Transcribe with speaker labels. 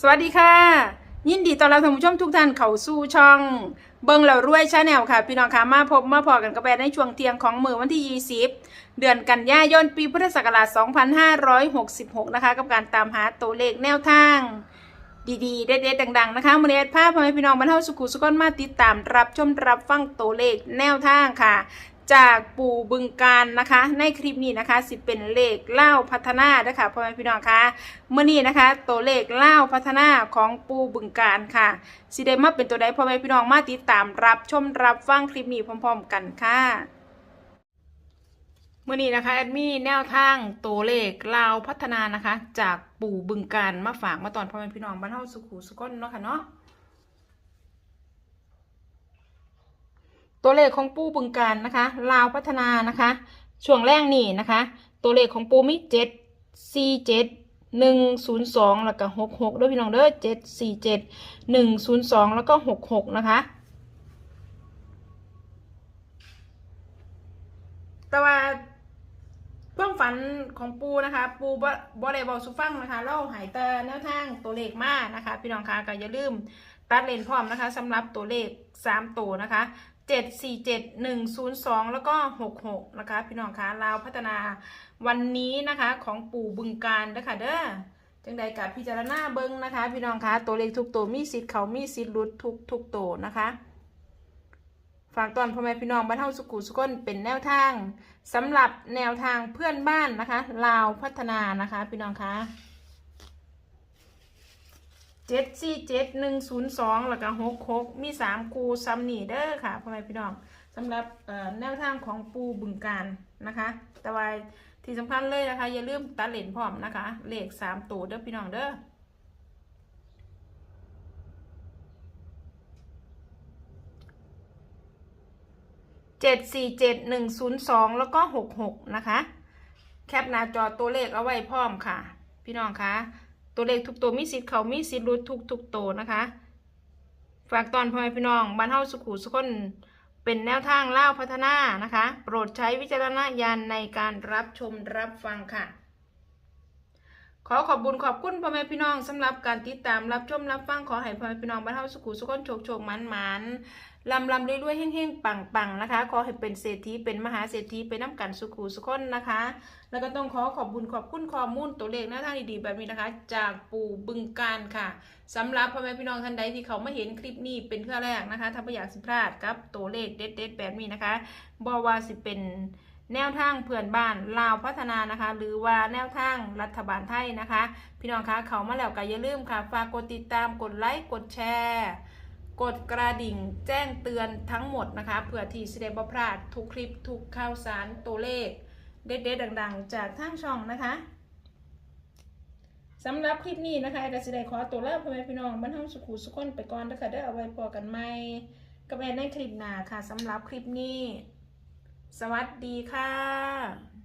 Speaker 1: สวัสดีค่ะ ยินดีต้อนรับท่านผู้ชมทุกท่านเข้าสู่ช่อง เบิงแล้วรวยชาแนลค่ะ พี่น้องค่ะมาพบมาพอกันกับแบในช่วงเที่ยงของมือวันที่ 20 เดือนกันยายนปีพุทธศักราช 2566 นะคะ กับการตามหาตัวเลขแนวทาง ดีๆ เด็ดๆดังๆ นะคะมือนี้ภาพพ่อแม่พี่น้องบรรเทาสุขุสุขนมาติดตามรับชมรับฟังตัวเลขแนวทางค่ะ จากปู่บึงการนะคะ ในคลิปนี้นะคะสิเป็นเลขเล่าพัฒนาเด้อค่ะพ่อแม่พี่น้องคะเมื่อนี้นะคะ ตัวเลขเล่าพัฒนาของปู่บึงการค่ะสิได้มาเป็นตัวใดพ่อแม่พี่น้องมาติดตามรับชมรับฟังคลิปนี้พร้อม ๆ กันค่ะเมื่อนี้นะคะแอดมี่แนวทางตัวเลขลาวพัฒนานะคะ จากปู่บึงการมาฝากมาตอนพ่อแม่พี่น้องบ้านเฮาสุขุสุขนเนาะค่ะเนาะ ตัวเลขของปูบึงการนะคะลาวพัฒนานะคะ ช่วงแรกนี่นะคะ ตัวเลขของปูมีเจ็ดสี่เจ็ดหนึ่งศูนย์สองแล้วก็หกหกด้วยพี่น้องเด้อเจ็ดสี่เจ็ดหนึ่งศูนย์สองแล้วก็หกหกนะคะแต่ว่าความฝันของปูนะคะ ปูบ่บ่ได้บอกสุฟังนะคะเล่าหายแต่แนวทางตัวเลขมากนะคะ พี่น้องคะก็อย่าลืมตัดเลนพร้อมนะคะสำหรับตัวเลขสามตัวนะคะ เจ็ดสี่เจ็ดหนึ่งศูนย์สองแล้วก็หกหกนะคะ พี่น้องคะลาวพัฒนาวันนี้นะคะของปู่บึงการนะคะเด้อจังใดกับพิจารณาเบิ้งนะคะ พี่น้องคะตัวเลขทุกตัวมีสิทธิ์เขามีสิทธิ์หลุดทุกทุกตัวนะคะ ฝากตอนพ่อแม่พี่น้องบ้านเฮาสุขุสุขนเป็นแนวทางสำหรับแนวทางเพื่อนบ้านนะคะ ลาวพัฒนานะคะ พี่น้องคะ เจ็ดสี่เจ็ดหนึ่งศูนย์สองแล้วก็หกหกมีสามคูซัมนี่เด้อค่ะพ่อแม่พี่น้องสำหรับแนวทางของปูบึงการนะคะ แต่ว่าที่สำคัญเลยนะคะ อย่าลืมตัดเลนพร้อมนะคะ เลขสามตัวเด้อพี่น้องเด้อเจ็ดสี่เจ็ดหนึ่งศูนย์สองแล้วก็หกหกนะคะ แคปหน้าจอตัวเลขเอาไว้พร้อมค่ะ พี่น้องคะ ตัวเลขทุกตัวมีสิทธิ์เขามีสิทธิ์รุดทุกทุกตัวนะคะ ฝากตอนพ่อแม่พี่น้องบ้านเฮาสุขุสุขนเป็นแนวทางเล่าพัฒนานะคะ โปรดใช้วิจารณญาณในการรับชมรับฟังค่ะ ขอขอบบุญขอบคุณพ่อแม่พี่น้องสำหรับการติดตามรับชมรับฟังขอให้พ่อแม่พี่น้องบ้านเฮาสุขุสุขนโชคโชคมันมันลำลำรวยๆเฮ่งๆปังๆนะคะ ขอให้เป็นเศรษฐีเป็นมหาเศรษฐีเป็นน้ำกันสุขุสุขนนะคะ แล้วก็ต้องขอขอบบุญขอบคุณข้อมูลตัวเลขหน้าทางดีๆแบบนี้นะคะ จากปู่บึงการค่ะสำหรับพ่อแม่พี่น้องท่านใดที่เขาไมาเห็นคลิปนี้เป็นเพื่อแรกนะคะ ถ้าไม่อยากสิพลาดกับตัวเลขเด็ดๆแบบนี้นะคะบอว่าสิเป็นแนวทางเพื่อนบ้านลาวพัฒนานะคะ หรือว่าแนวทางรัฐบาลไทยนะคะ พี่น้องคะเขามาแล้วก็อย่าลืมค่ะฝากกดติดตามกดไลค์กดแชร์กดกระดิ่งแจ้งเตือนทั้งหมดนะคะเพื่อที่จะได้บ่พลาดทุกคลิปทุกข่าวสารตัวเลข เด็ดๆดังๆ จากทางช่องนะคะสำหรับคลิปนี้นะคะก็จะได้ขอตัวลาพ่อแม่พี่น้องบ้านห้องสุขุสุขนไปก่อนนะคะได้อเอาไว้พอกันไหมกับแอนในคลิปหน้าค่ะสำหรับคลิปนี้ สวัสดีค่ะ